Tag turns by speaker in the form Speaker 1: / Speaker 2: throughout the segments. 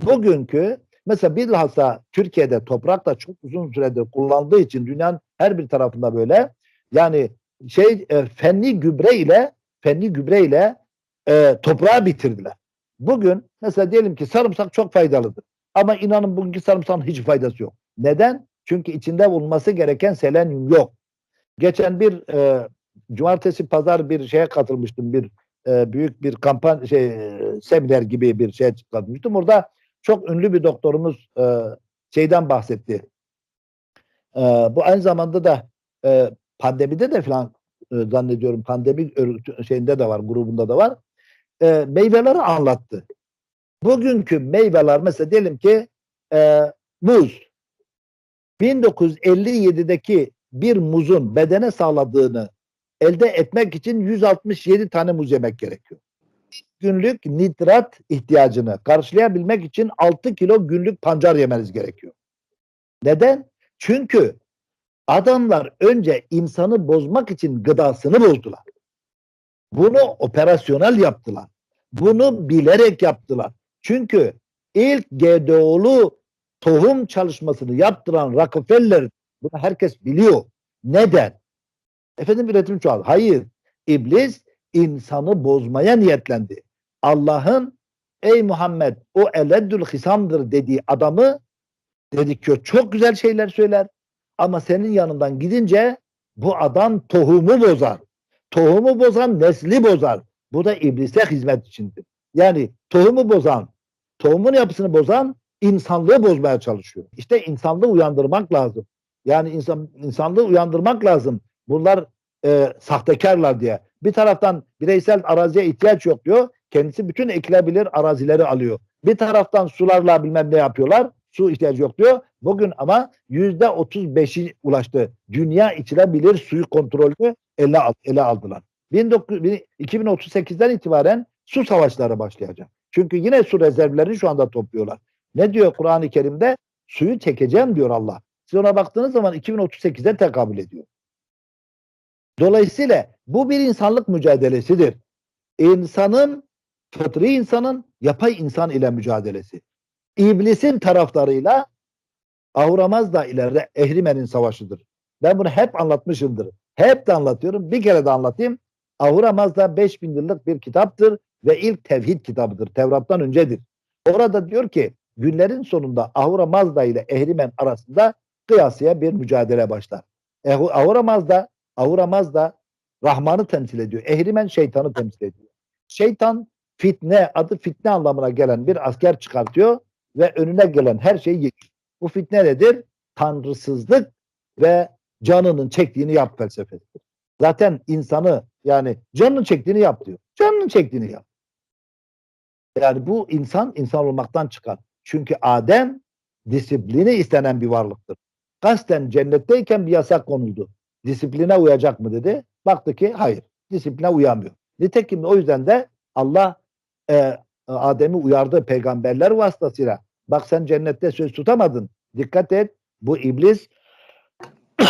Speaker 1: Bugünkü mesela bilhassa Türkiye'de toprak da çok uzun süredir kullandığı için dünyanın her bir tarafında böyle yani şey e, fenli gübre ile fenli gübre ile e, toprağı bitirdiler. Bugün mesela diyelim ki sarımsak çok faydalıdır. Ama inanın bugünkü sarımsağın hiç faydası yok. Neden? Çünkü içinde bulunması gereken selenyum yok. Geçen bir e, cumartesi pazar bir şeye katılmıştım. Bir e, büyük bir kampanya şey e, seminer gibi bir şeye katılmıştım. Orada çok ünlü bir doktorumuz e, şeyden bahsetti. E, bu aynı zamanda da e, pandemide de falan e, zannediyorum pandemi örgütü- şeyinde de var, grubunda da var. E, meyveleri anlattı. Bugünkü meyveler mesela diyelim ki e, muz. 1957'deki bir muzun bedene sağladığını elde etmek için 167 tane muz yemek gerekiyor. Günlük nitrat ihtiyacını karşılayabilmek için 6 kilo günlük pancar yemeniz gerekiyor. Neden? Çünkü adamlar önce insanı bozmak için gıdasını bozdular. Bunu operasyonel yaptılar. Bunu bilerek yaptılar. Çünkü ilk GDO'lu tohum çalışmasını yaptıran Rockefeller bunu herkes biliyor. Neden? Efendim üretim çoğaldı. Hayır. İblis insanı bozmaya niyetlendi. Allah'ın ey Muhammed o eleddül hisamdır dediği adamı dedik ki çok güzel şeyler söyler ama senin yanından gidince bu adam tohumu bozar. Tohumu bozan nesli bozar. Bu da iblise hizmet içindir. Yani tohumu bozan, tohumun yapısını bozan insanlığı bozmaya çalışıyor. İşte insanlığı uyandırmak lazım. Yani insan insanlığı uyandırmak lazım. Bunlar e, sahtekarlar diye. Bir taraftan bireysel araziye ihtiyaç yok diyor. Kendisi bütün ekilebilir arazileri alıyor. Bir taraftan sularla bilmem ne yapıyorlar. Su ihtiyacı yok diyor. Bugün ama yüzde otuz beşi ulaştı. Dünya içilebilir suyu kontrolü ele, ele aldılar. 19 2038'den itibaren su savaşları başlayacak. Çünkü yine su rezervlerini şu anda topluyorlar. Ne diyor Kur'an-ı Kerim'de? Suyu çekeceğim diyor Allah. Siz ona baktığınız zaman 2038'e tekabül ediyor. Dolayısıyla bu bir insanlık mücadelesidir. İnsanın, fıtri insanın yapay insan ile mücadelesi. İblisin taraftarıyla Ahura ile Ehrimen'in savaşıdır. Ben bunu hep anlatmışımdır. Hep de anlatıyorum. Bir kere de anlatayım. Ahura Mazda 5000 yıllık bir kitaptır ve ilk tevhid kitabıdır. Tevrat'tan öncedir. Orada diyor ki günlerin sonunda Ahura Mazda ile Ehrimen arasında kıyasıya bir mücadele başlar. Ahura Mazda, Ahura Mazda Rahman'ı temsil ediyor. Ehrimen şeytanı temsil ediyor. Şeytan fitne adı fitne anlamına gelen bir asker çıkartıyor ve önüne gelen her şeyi yıkıyor. Bu fitne nedir? Tanrısızlık ve canının çektiğini yap felsefesidir. Zaten insanı yani canının çektiğini yap diyor. Canının çektiğini yap. Yani bu insan insan olmaktan çıkar. Çünkü Adem disiplini istenen bir varlıktır. Kasten cennetteyken bir yasak konuldu. Disipline uyacak mı dedi. Baktı ki hayır. Disipline uyamıyor. Nitekim o yüzden de Allah e, Adem'i uyardı peygamberler vasıtasıyla. Bak sen cennette söz tutamadın. Dikkat et. Bu iblis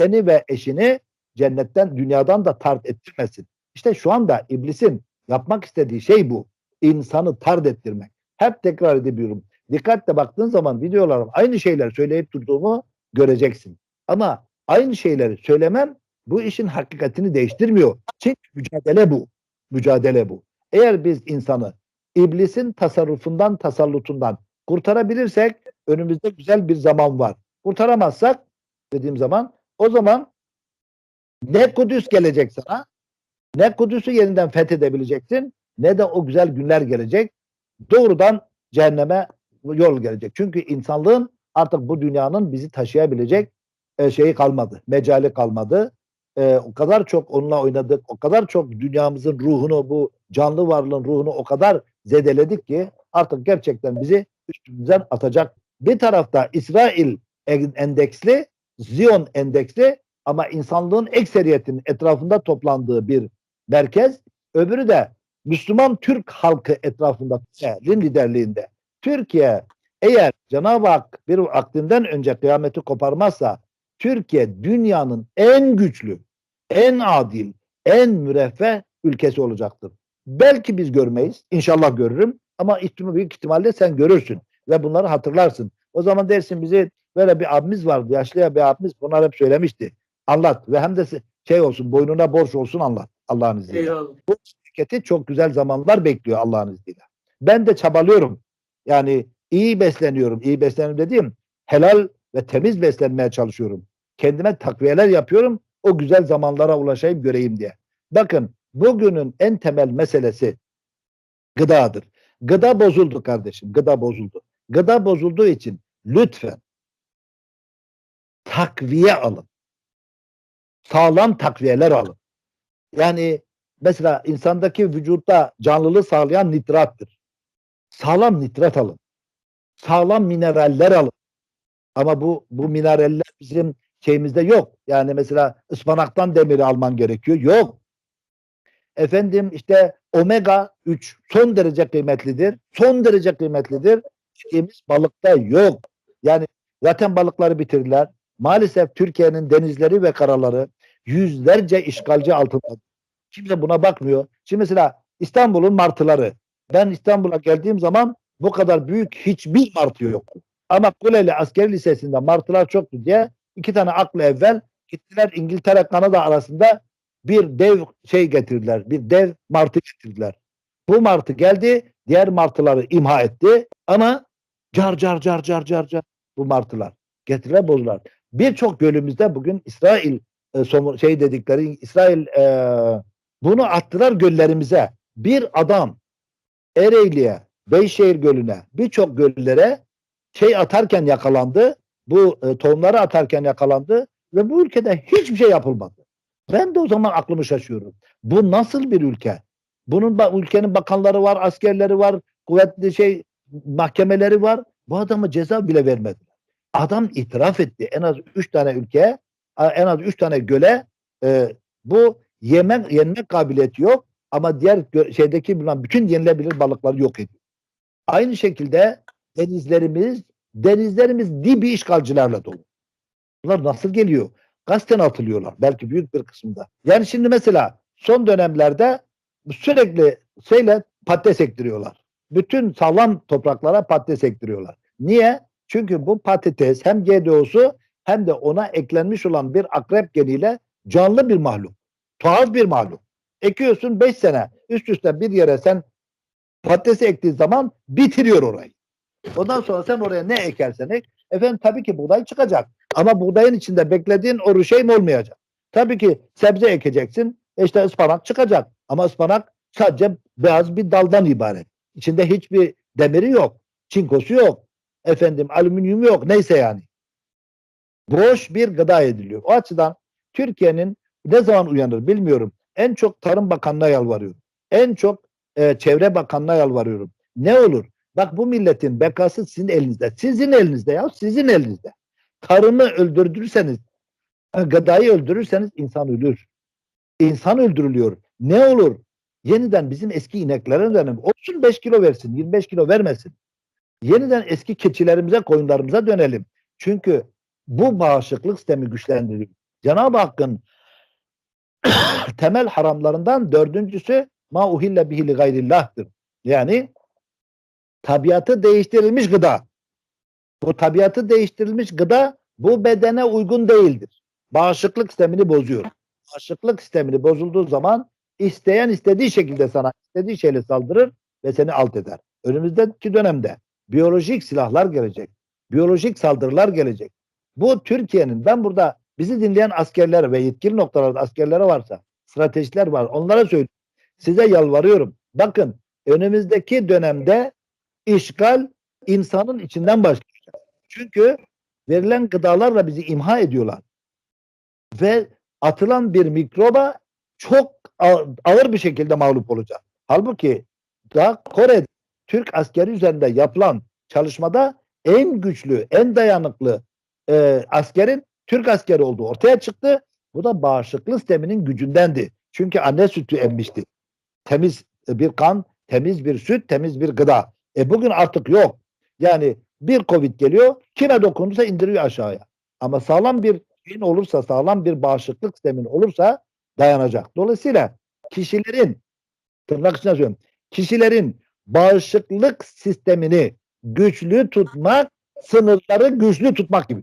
Speaker 1: seni ve eşini cennetten, dünyadan da tard ettirmesin. İşte şu anda iblisin yapmak istediği şey bu. İnsanı tard ettirmek. Hep tekrar ediyorum. Dikkatle baktığın zaman videolarım aynı şeyler söyleyip durduğumu göreceksin. Ama aynı şeyleri söylemem bu işin hakikatini değiştirmiyor. Çünkü mücadele bu. Mücadele bu. Eğer biz insanı iblisin tasarrufundan, tasallutundan kurtarabilirsek önümüzde güzel bir zaman var. Kurtaramazsak dediğim zaman o zaman ne Kudüs gelecek sana ne Kudüs'ü yeniden fethedebileceksin ne de o güzel günler gelecek. Doğrudan cehenneme yol gelecek. Çünkü insanlığın artık bu dünyanın bizi taşıyabilecek e, şeyi kalmadı. Mecali kalmadı. E, o kadar çok onunla oynadık. O kadar çok dünyamızın ruhunu bu canlı varlığın ruhunu o kadar zedeledik ki artık gerçekten bizi üstümüzden atacak. Bir tarafta İsrail en- endeksli, Ziyon endeksli ama insanlığın ekseriyetinin etrafında toplandığı bir merkez. Öbürü de Müslüman Türk halkı etrafında Türkiye'nin liderliğinde. Türkiye eğer Cenab-ı Hak bir vaktinden önce kıyameti koparmazsa Türkiye dünyanın en güçlü, en adil, en müreffeh ülkesi olacaktır. Belki biz görmeyiz. İnşallah görürüm. Ama ihtimal, büyük ihtimalle sen görürsün. Ve bunları hatırlarsın. O zaman dersin bizi böyle bir abimiz vardı. Yaşlı bir abimiz bunlar hep söylemişti. Anlat. Ve hem de şey olsun boynuna borç olsun anlat. Allah'ın izniyle.
Speaker 2: Eyvallah.
Speaker 1: Bu şirketi çok güzel zamanlar bekliyor Allah'ın izniyle. Ben de çabalıyorum. Yani iyi besleniyorum. İyi besleniyorum dediğim helal ve temiz beslenmeye çalışıyorum. Kendime takviyeler yapıyorum. O güzel zamanlara ulaşayım göreyim diye. Bakın bugünün en temel meselesi gıdadır. Gıda bozuldu kardeşim. Gıda bozuldu. Gıda bozulduğu için lütfen takviye alın. Sağlam takviyeler alın. Yani mesela insandaki vücutta canlılığı sağlayan nitrattır. Sağlam nitrat alın. Sağlam mineraller alın. Ama bu bu mineraller bizim şeyimizde yok. Yani mesela ıspanaktan demiri alman gerekiyor. Yok. Efendim işte omega 3 son derece kıymetlidir. Son derece kıymetlidir. Yediğimiz balıkta yok. Yani zaten balıkları bitirdiler. Maalesef Türkiye'nin denizleri ve karaları yüzlerce işgalci altında. Kimse buna bakmıyor. Şimdi mesela İstanbul'un martıları. Ben İstanbul'a geldiğim zaman bu kadar büyük hiçbir martı yoktu. Ama Kuleli Askeri Lisesi'nde martılar çoktu diye iki tane aklı evvel gittiler İngiltere Kanada arasında bir dev şey getirdiler. Bir dev martı getirdiler. Bu martı geldi diğer martıları imha etti ama car car car car car car bu martılar getirdiler bozdular. Birçok gölümüzde bugün İsrail e, şey dedikleri İsrail e, bunu attılar göllerimize. Bir adam Ereğli'ye, Beyşehir Gölü'ne, birçok göllere şey atarken yakalandı. Bu e, tohumları atarken yakalandı ve bu ülkede hiçbir şey yapılmadı. Ben de o zaman aklımı şaşıyorum. Bu nasıl bir ülke? Bunun ülkenin bakanları var, askerleri var, kuvvetli şey mahkemeleri var. Bu adama ceza bile vermediler. Adam itiraf etti. En az üç tane ülkeye, a- en az üç tane göle e, bu yemek yenmek kabiliyeti yok ama diğer şeydeki bütün yenilebilir balıkları yok ediyor. Aynı şekilde denizlerimiz denizlerimiz dibi işgalcilerle dolu. Bunlar nasıl geliyor? Gazetten atılıyorlar. Belki büyük bir kısmında. Yani şimdi mesela son dönemlerde sürekli şeyle patates ektiriyorlar. Bütün sağlam topraklara patates ektiriyorlar. Niye? Çünkü bu patates hem GDO'su hem de ona eklenmiş olan bir akrep geniyle canlı bir mahluk. Tuhaf bir mahluk. Ekiyorsun 5 sene üst üste bir yere sen patatesi ektiğin zaman bitiriyor orayı. Ondan sonra sen oraya ne ekersen ek, efendim tabii ki buğday çıkacak. Ama buğdayın içinde beklediğin o şeyin olmayacak. Tabii ki sebze ekeceksin, işte ıspanak çıkacak. Ama ıspanak sadece beyaz bir daldan ibaret. İçinde hiçbir demiri yok, çinkosu yok, efendim alüminyum yok, neyse yani. Boş bir gıda ediliyor. O açıdan Türkiye'nin ne zaman uyanır bilmiyorum. En çok Tarım Bakanlığı'na yalvarıyorum. En çok e, Çevre Bakanlığı'na yalvarıyorum. Ne olur? Bak bu milletin bekası sizin elinizde. Sizin elinizde ya sizin elinizde. Tarımı öldürdürseniz, e, gıdayı öldürürseniz insan ölür. İnsan öldürülüyor. Ne olur? Yeniden bizim eski ineklere dönelim. Olsun 5 kilo versin, 25 kilo vermesin. Yeniden eski keçilerimize, koyunlarımıza dönelim. Çünkü bu bağışıklık sistemi güçlendiriyor. Cenab-ı Hakk'ın temel haramlarından dördüncüsü ma uhille bihi li gayrillah'tır. Yani tabiatı değiştirilmiş gıda. Bu tabiatı değiştirilmiş gıda bu bedene uygun değildir. Bağışıklık sistemini bozuyor. Bağışıklık sistemini bozulduğu zaman isteyen istediği şekilde sana istediği şeyle saldırır ve seni alt eder. Önümüzdeki dönemde biyolojik silahlar gelecek. Biyolojik saldırılar gelecek. Bu Türkiye'nin ben burada bizi dinleyen askerler ve yetkili noktalarda askerlere varsa stratejiler var. Onlara söylüyorum. Size yalvarıyorum. Bakın önümüzdeki dönemde işgal insanın içinden başlayacak. Çünkü verilen gıdalarla bizi imha ediyorlar. Ve atılan bir mikroba çok ağır bir şekilde mağlup olacak. Halbuki daha Kore'de Türk askeri üzerinde yapılan çalışmada en güçlü, en dayanıklı e, askerin Türk askeri olduğu ortaya çıktı. Bu da bağışıklık sisteminin gücündendi. Çünkü anne sütü emmişti. Temiz bir kan, temiz bir süt, temiz bir gıda. E bugün artık yok. Yani bir Covid geliyor, kime dokunursa indiriyor aşağıya. Ama sağlam bir şeyin olursa, sağlam bir bağışıklık sistemin olursa dayanacak. Dolayısıyla kişilerin tırnak içinde söylüyorum. Kişilerin bağışıklık sistemini güçlü tutmak, sınırları güçlü tutmak gibi.